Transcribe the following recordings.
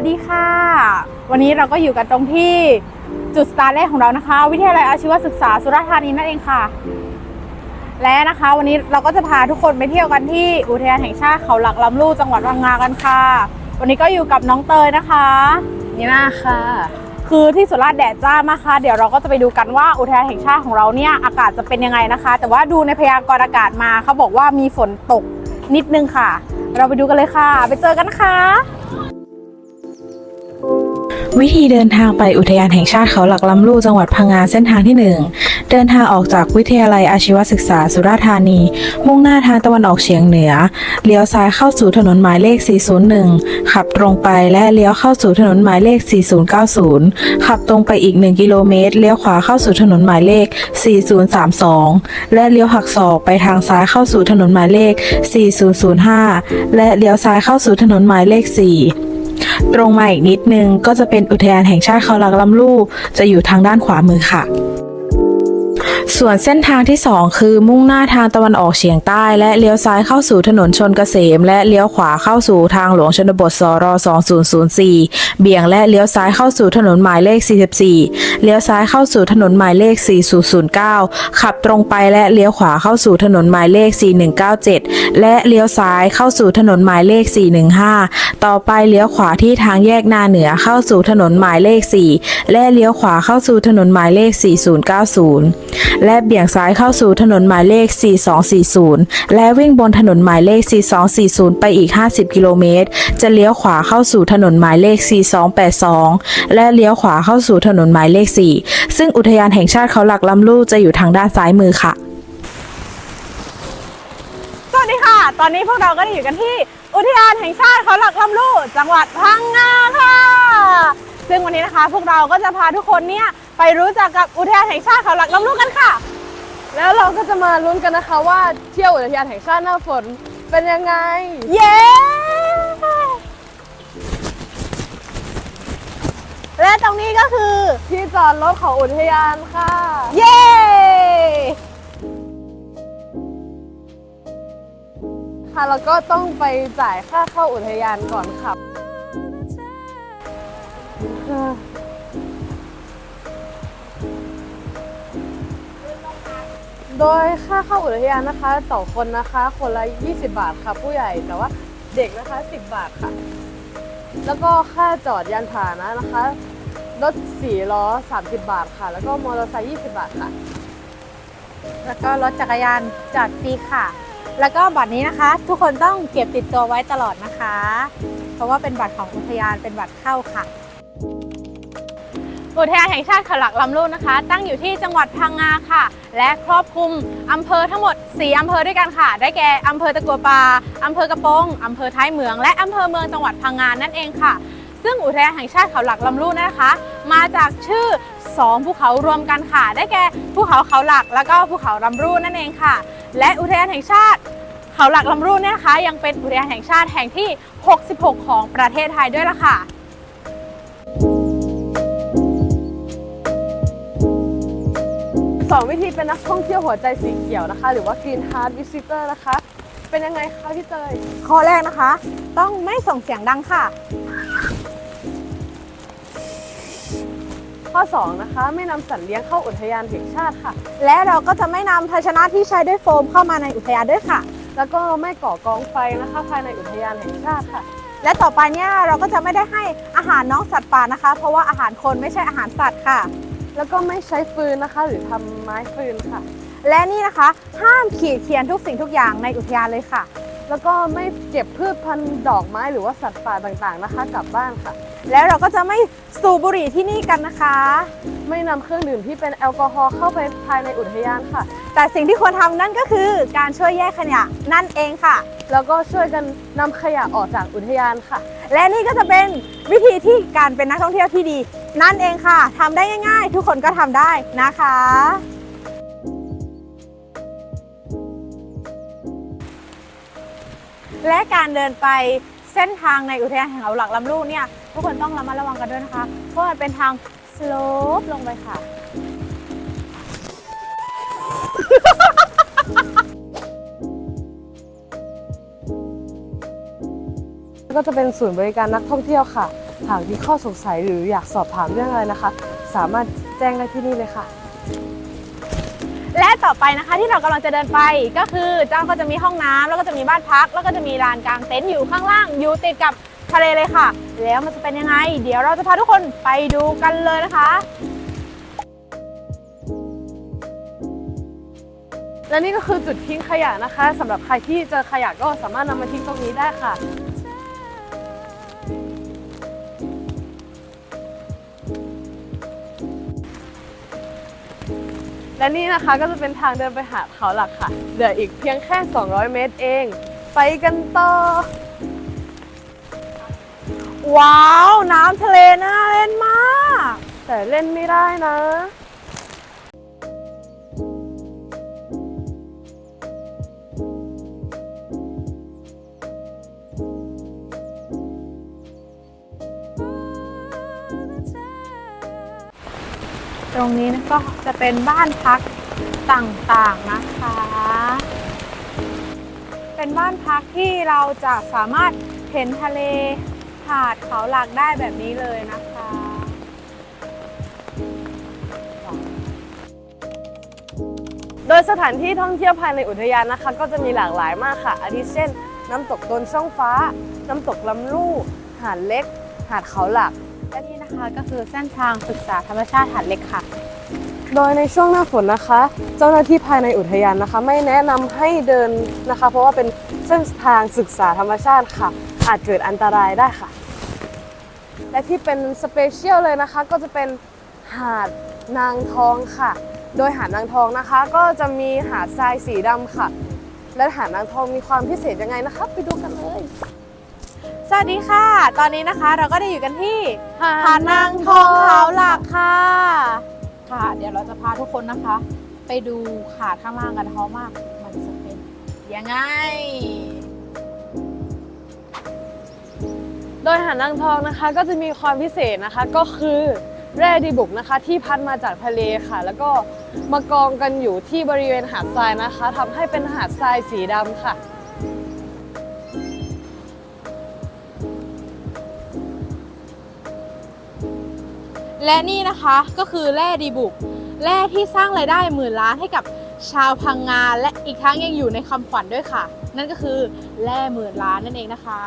วัสดีค่ะ วันนี้เราก็อยู่กันตรงที่จุดสตาร์ทแรกของเรานะคะ วิทยาลัยอาชีวศึกษาสุราษฎร์ธานีนั่นเองค่ะ และนะคะวันนี้เราก็จะพาทุกคนไปเที่ยวกันที่อุทยานแห่งชาติเขาหลักลำลูจังหวัดพังงากันค่ะ วันนี้ก็อยู่กับน้องเตยนะคะนี่น่าค่ะ คือที่สุราษฎร์แดดจ้ามากค่ะ เดี๋ยวเราก็จะไปดูกันว่าอุทยานแห่งชาติของเราเนี่ยอากาศจะเป็นยังไงนะคะ แต่ว่าดูในพยากรณ์อากาศมาเขาบอกว่ามีฝนตกนิดนึงค่ะ เราไปดูกันเลยค่ะ ไปเจอกันนะคะ วิธีเดินทางไปอุทยานแห่งชาติเขาหลักลำลูจังหวัดพังงาเส้นทางที่ 1 เดินทางออกจากวิทยาลัยอาชีวศึกษาสุราษฎร์ธานี มุ่งหน้าทางตะวันออกเฉียงเหนือ เลี้ยวซ้ายเข้าสู่ถนนหมายเลข 401 ขับตรงไปและเลี้ยวเข้าสู่ถนนหมายเลข 4090 ขับตรงไปอีก 1 กิโลเมตร เลี้ยวขวาเข้าสู่ถนนหมายเลข 4032 และเลี้ยวหักศอกไปทางซ้ายเข้าสู่ถนนหมายเลข 4005 และเลี้ยวซ้ายเข้าสู่ถนนหมายเลข 4 ตรงมาอีกนิดนึงก็จะเป็นอุทยานแห่งชาติเขาลักลำลูจะอยู่ทางด้านขวามือค่ะ ส่วนเส้นทางที่ 2 คือมุ่งหน้าทางตะวันออกเฉียงใต้ และเลี้ยวซ้ายเข้าสู่ถนนชนเกษม และเลี้ยวขวาเข้าสู่ทางหลวงชนบทสร2004 เบี่ยงและเลี้ยวซ้ายเข้าสู่ถนนหมายเลข 44 เลี้ยวซ้ายเข้าสู่ถนนหมายเลข 4009 ขับตรงไปและเลี้ยวขวาเข้าสู่ถนนหมายเลข 4197 และเลี้ยวซ้ายเข้าสู่ถนนหมายเลข 415 ต่อไปเลี้ยวขวาที่ทางแยกนาเหนือเข้าสู่ถนนหมายเลข 4 และเลี้ยวขวาเข้าสู่ถนนหมายเลข 4090และเบี่ยงซ้ายเข้าสู่ถนนหมายเลข 4240 และวิ่งบนถนนหมายเลข 4240 ไปอีก 50 กิโลเมตร จะเลี้ยวขวาเข้าสู่ถนนหมายเลข 4282 และเลี้ยวขวาเข้าสู่ถนนหมายเลข 4 ซึ่งอุทยานแห่งชาติเขาหลักลำลูกจะอยู่ทางด้านซ้ายมือค่ะ สวัสดีค่ะ ตอนนี้พวกเราก็ได้อยู่กันที่อุทยานแห่งชาติเขาหลักลำลูกจังหวัดพังงาค่ะ ซึ่งวันนี้นะคะ พวกเราก็จะพาทุกคนเนี่ย ไปรู้จักกับอุทยานแห่งชาติเขาหลักลำลูกันค่ะ แล้วเราก็จะมาลุ้นกันนะคะว่าเที่ยวอุทยานแห่งชาติหน้าฝนเป็นยังไง เย้ และตรงนี้ก็คือ ที่จอดรถของอุทยานค่ะ เย้ค่ะแล้วก็ต้องไปจ่ายค่าเข้าอุทยานก่อนค่ะ โดยค่าเข้าอุทยานนะคะต่อคนนะคะ คนละ 20 บาทค่ะ ผู้ใหญ่แต่ว่าเด็กนะคะ 10 บาทค่ะ แล้วก็ค่าจอดยานพาหนะนะคะรถ4ล้อ 30 บาทค่ะ แล้วก็มอเตอร์ไซค์20 บาทค่ะ แล้วก็รถจักรยานจอดฟรีค่ะ แล้วก็บัตรนี้นะคะ ทุกคนต้องเก็บติดตัวไว้ตลอดนะคะ เพราะว่าเป็นบัตรของอุทยานเป็นบัตรเข้าค่ะ อุทยานแห่งชาติเขาหลักลำลูกนะคะ ตั้งอยู่ที่จังหวัดพังงาค่ะ และครอบคลุมอำเภอทั้งหมด 4 อำเภอด้วยกันค่ะ ได้แก่อำเภอตะกัวป่าอำเภอกระโปงอำเภอท้ายเหมือง และอำเภอเมืองจังหวัดพังงานั่นเองค่ะ ซึ่งอุทยานแห่งชาติเขาหลักลำลูกนะคะ มาจากชื่อสองภูเขารวมกันค่ะ ได้แก่ภูเขาเขาหลัก แล้วก็ภูเขาลำรูนั่นเองค่ะ และอุทยานแห่งชาติเขาหลักลำรูเนี่ยนะคะยังเป็นอุทยานแห่งชาติแห่งที่ 66 ของประเทศไทยด้วยล่ะค่ะ สองวิธีเป็นนักท่องเที่ยวหัวใจสีเขียวนะคะ หรือว่า Green Heart Visitor นะคะ เป็นยังไงคะพี่เตยข้อแรกนะคะ ต้องไม่ส่งเสียงดังค่ะ ข้อ 2 นะคะ ไม่นำสัตว์เลี้ยงเข้าอุทยานแห่งชาติค่ะ และเราก็จะไม่นำภาชนะที่ใช้ด้วยโฟมเข้ามาในอุทยานด้วยค่ะ แล้วก็ไม่ก่อกองไฟนะคะ ภายในอุทยานแห่งชาติค่ะ และต่อไปเนี่ยเราก็จะไม่ได้ให้อาหารน้องสัตว์ป่านะคะ เพราะว่าอาหารคนไม่ใช่อาหารสัตว์ค่ะ แล้วก็ไม่ใช้ฟืนนะคะ หรือทำไม้ฟืนค่ะ และนี่นะคะ ห้ามขีดเขียนทุกสิ่งทุกอย่างในอุทยานเลยค่ะ แล้วก็ไม่เก็บพืชพันธุ์ดอกไม้หรือว่าสัตว์ป่าต่างๆนะคะ กลับบ้านค่ะ แล้วเราก็จะไม่สูบบุหรี่ที่นี่กันนะคะ ไม่นำเครื่องดื่มที่เป็นแอลกอฮอล์เข้าไปภายในอุทยานค่ะ แต่สิ่งที่ควรทำนั่นก็คือการช่วยแยกขยะนั่นเองค่ะ แล้วก็ช่วยกันนำขยะออกจากอุทยานค่ะ และนี่ก็จะเป็นวิธีที่การเป็นนักท่องเที่ยวที่ดี นั่นเองค่ะทำได้ง่ายๆ ทุกคนก็ทำได้นะคะ และการเดินไปเส้นทางในอุทยานแห่งเขาหลักลำลูกเนี่ย ทุกคนต้องระมัดระวังกันด้วยนะคะ เพราะมันเป็นทางสโลปลงไปค่ะก็จะเป็นศูนย์บริการนักท่องเที่ยวค่ะ หากมีข้อสงสัยหรืออยากสอบถามเรื่องอะไรนะคะ สามารถแจ้งได้ที่นี่เลยค่ะ และต่อไปนะคะที่เรากำลังจะเดินไปก็คือเจ้าก็จะมีห้องน้ำแล้วก็จะมีบ้านพัก แล้วก็จะมีลานกลางเต็นท์อยู่ข้างล่าง อยู่ติดกับทะเลเลยค่ะ แล้วมันจะเป็นยังไง เดี๋ยวเราจะพาทุกคนไปดูกันเลยนะคะและนี่ก็คือจุดทิ้งขยะนะคะสำหรับใครที่เจอขยะก็สามารถนำมาทิ้งตรงนี้ได้ค่ะ และนี่นะคะก็จะเป็นทางเดินไปหาดเขาหลักค่ะ เหลืออีกเพียงแค่ 200 เมตรเอง ไปกันต่อ ว้าว น้ำทะเล ตรงนี้นะก็จะเป็นบ้านพักต่างๆนะคะ เป็นบ้านพักที่เราจะสามารถเห็นทะเลหาดเขาหลักได้แบบนี้เลยนะคะโดยสถานที่ท่องเที่ยวภายในอุทยานนะคะ ก็จะมีหลากหลายมากค่ะ อาทิเช่น น้ำตกตนช่องฟ้า น้ำตกลำลู่ หาดเล็ก หาดเขาหลัก และนี่นะคะก็คือเส้นทางศึกษาธรรมชาติหาดเล็กค่ะ โดยในช่วงหน้าฝนนะคะ เจ้าหน้าที่ภายในอุทยานนะคะ ไม่แนะนำให้เดินนะคะ เพราะว่าเป็นเส้นทางศึกษาธรรมชาติค่ะ อาจเกิดอันตรายได้ค่ะ และที่เป็นสเปเชียลเลยนะคะ ก็จะเป็นหาดนางทองค่ะ โดยหาดนางทองนะคะ ก็จะมีหาดทรายสีดำค่ะ และหาดนางทองมีความพิเศษยังไงนะคะ ไปดูกันเลย สวัสดีค่ะ ตอนนี้นะคะเราก็ได้อยู่กันที่หาดนางทองเขาหลักค่ะ ค่ะ เดี๋ยวเราจะพาทุกคนนะคะ ไปดูหาดข้างล่างกันเพราะว่ามันจะเป็นยังไง โดยหาดนางทองนะคะก็จะมีความพิเศษนะคะก็คือแร่ดีบุกนะคะ ที่พัดมาจากทะเลค่ะ แล้วก็มากองกันอยู่ที่บริเวณหาดทรายนะคะทำให้เป็นหาดทรายสีดำค่ะ และนี่นะคะก็คือแร่ดีบุกแร่ที่สร้างรายได้หมื่นล้านให้กับชาวพังงานและอีกทั้งยังอยู่ในคำขวัญด้วยค่ะ นั่นก็คือแร่หมื่นล้านนั่นเองนะคะ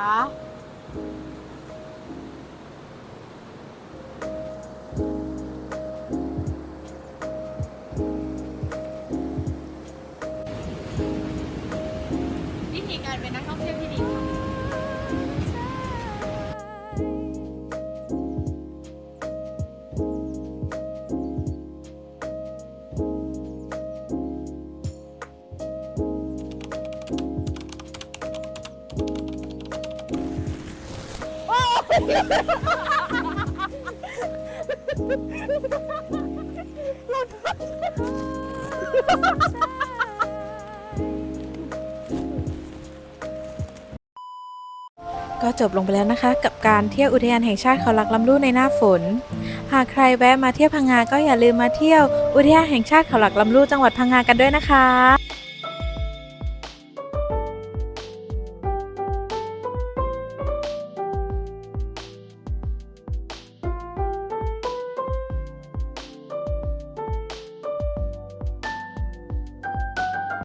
ก็จบลงไปแล้วนะคะ กับการเที่ยวอุทยานแห่งชาติเขาหลักลำลูในหน้าฝน หากใครแวะมาเที่ยวพังงาก็อย่าลืมมาเที่ยวอุทยานแห่งชาติเขาหลักลำลูจังหวัดพังงากันด้วยนะคะ